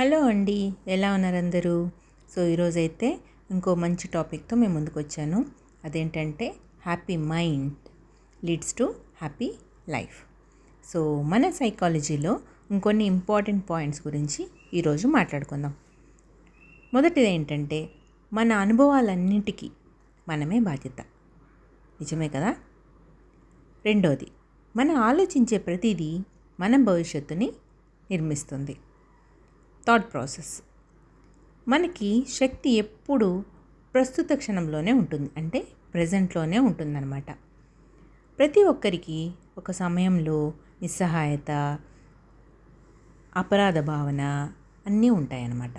Hello అండి ఎలా ఉన్నారు అందరూ సో ఈరోజైతే ఇంకో మంచి టాపిక్తో మేము ముందుకు వచ్చాను అదేంటంటే happy mind leads to happy life. So మన సైకాలజీలో ఇంకొన్ని ఇంపార్టెంట్ పాయింట్స్ గురించి ఈరోజు మాట్లాడుకుందాం. మొదటిది ఏంటంటే మన అనుభవాలన్నిటికీ మనమే బాధ్యత. నిజమే కదా? రెండోది మనం ఆలోచించే ప్రతిదీ మన భవిష్యత్తుని నిర్మిస్తుంది. థాట్ ప్రాసెస్ మనకి శక్తి ఎప్పుడు ప్రస్తుత క్షణంలోనే ఉంటుంది. అంటే ప్రజెంట్లోనే ఉంటుందన్నమాట. ప్రతి ఒక్కరికి ఒక సమయంలో నిస్సహాయత అపరాధ భావన అన్నీ ఉంటాయన్నమాట.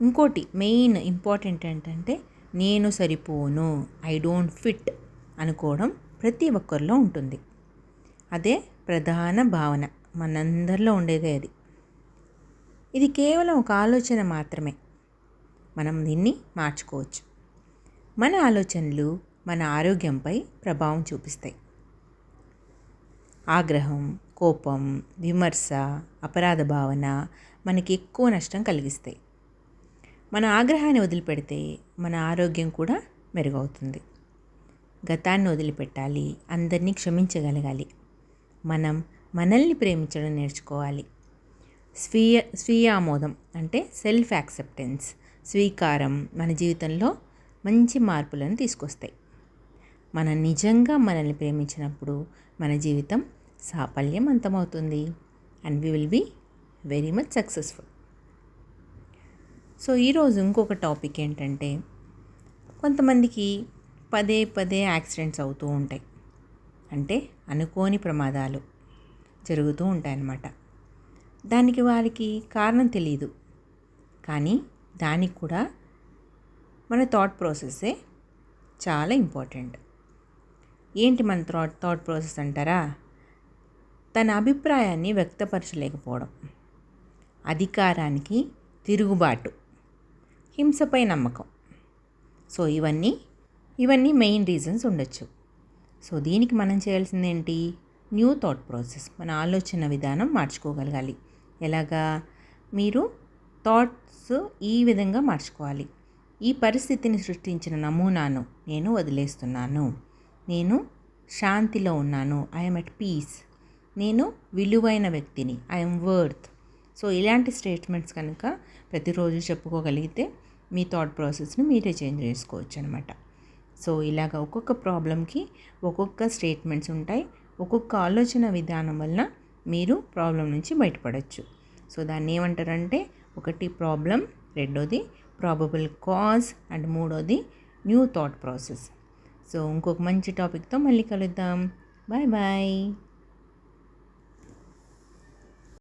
ఇంకోటి మెయిన్ ఇంపార్టెంట్ ఏంటంటే నేను సరిపోను ఐ డోంట్ ఫిట్ అనుకోవడం ప్రతి ఒక్కరిలో ఉంటుంది. అదే ప్రధాన భావన. మనందరిలో ఉండేదే అది. ఇది కేవలం ఒక ఆలోచన మాత్రమే. మనం దీన్ని మార్చుకోవచ్చు. మన ఆలోచనలు మన ఆరోగ్యంపై ప్రభావం చూపిస్తాయి. ఆగ్రహం కోపం విమర్శ అపరాధ భావన మనకి ఎక్కువ నష్టం కలిగిస్తాయి. మన ఆగ్రహాన్ని వదిలిపెడితే మన ఆరోగ్యం కూడా మెరుగవుతుంది. గతాన్ని వదిలిపెట్టాలి అందరినీ క్షమించగలగాలి. మనం మనల్ని ప్రేమించడం నేర్చుకోవాలి. స్వీయ స్వీయామోదం అంటే సెల్ఫ్ యాక్సెప్టెన్స్ స్వీకారం మన జీవితంలో మంచి మార్పులను తీసుకొస్తాయి. మనం నిజంగా మనల్ని ప్రేమించినప్పుడు మన జీవితం సాఫల్యం అంతమవుతుంది. And we will be very much successful so ఈరోజు ఇంకొక టాపిక్ ఏంటంటే కొంతమందికి పదే పదే యాక్సిడెంట్స్ అవుతూ ఉంటాయి. అంటే అనుకోని ప్రమాదాలు జరుగుతూ ఉంటాయన్నమాట. దానికి వారికి కారణం తెలియదు కానీ దానికి కూడా మన థాట్ ప్రాసెస్సే చాలా ఇంపార్టెంట్ ఏంటి మన థాట్ థాట్ ప్రాసెస్ అంటారా? తన అభిప్రాయాన్ని వ్యక్తపరచలేకపోవడం. అధికారానికి తిరుగుబాటు. హింసపై నమ్మకం. సో ఇవన్నీ ఇవన్నీ మెయిన్ రీజన్స్ ఉండొచ్చు. సో దీనికి మనం చేయాల్సింది ఏంటి న్యూ థాట్ ప్రాసెస్ మన ఆలోచన విధానం మార్చుకోగలగాలి. ఎలాగా? మీరు థాట్స్ ఈ విధంగా మార్చుకోవాలి. ఈ పరిస్థితిని సృష్టించిన నమూనాను నేను వదిలేస్తున్నాను. నేను శాంతిలో ఉన్నాను. ఐఎమ్ ఎట్ పీస్ నేను విలువైన వ్యక్తిని. ఐఎమ్ వర్త్ సో ఇలాంటి స్టేట్మెంట్స్ కనుక ప్రతిరోజు చెప్పుకోగలిగితే మీ థాట్ ప్రాసెస్ని మీరే చేంజ్ చేసుకోవచ్చు అనమాట సో ఇలాగ ఒక్కొక్క ప్రాబ్లంకి ఒక్కొక్క స్టేట్మెంట్స్ ఉంటాయి. ఒక్కొక్క ఆలోచన విధానం వలన మీరు ప్రాబ్లం నుంచి బయటపడవచ్చు సో దాన్ని ఏమంటారంటే ఒకటి ప్రాబ్లం రెండోది ప్రాబబుల్ కాజ్ అండ్ మూడోది న్యూ థాట్ ప్రాసెస్ సో ఇంకొక మంచి టాపిక్తో మళ్ళీ కలుద్దాం. Bye bye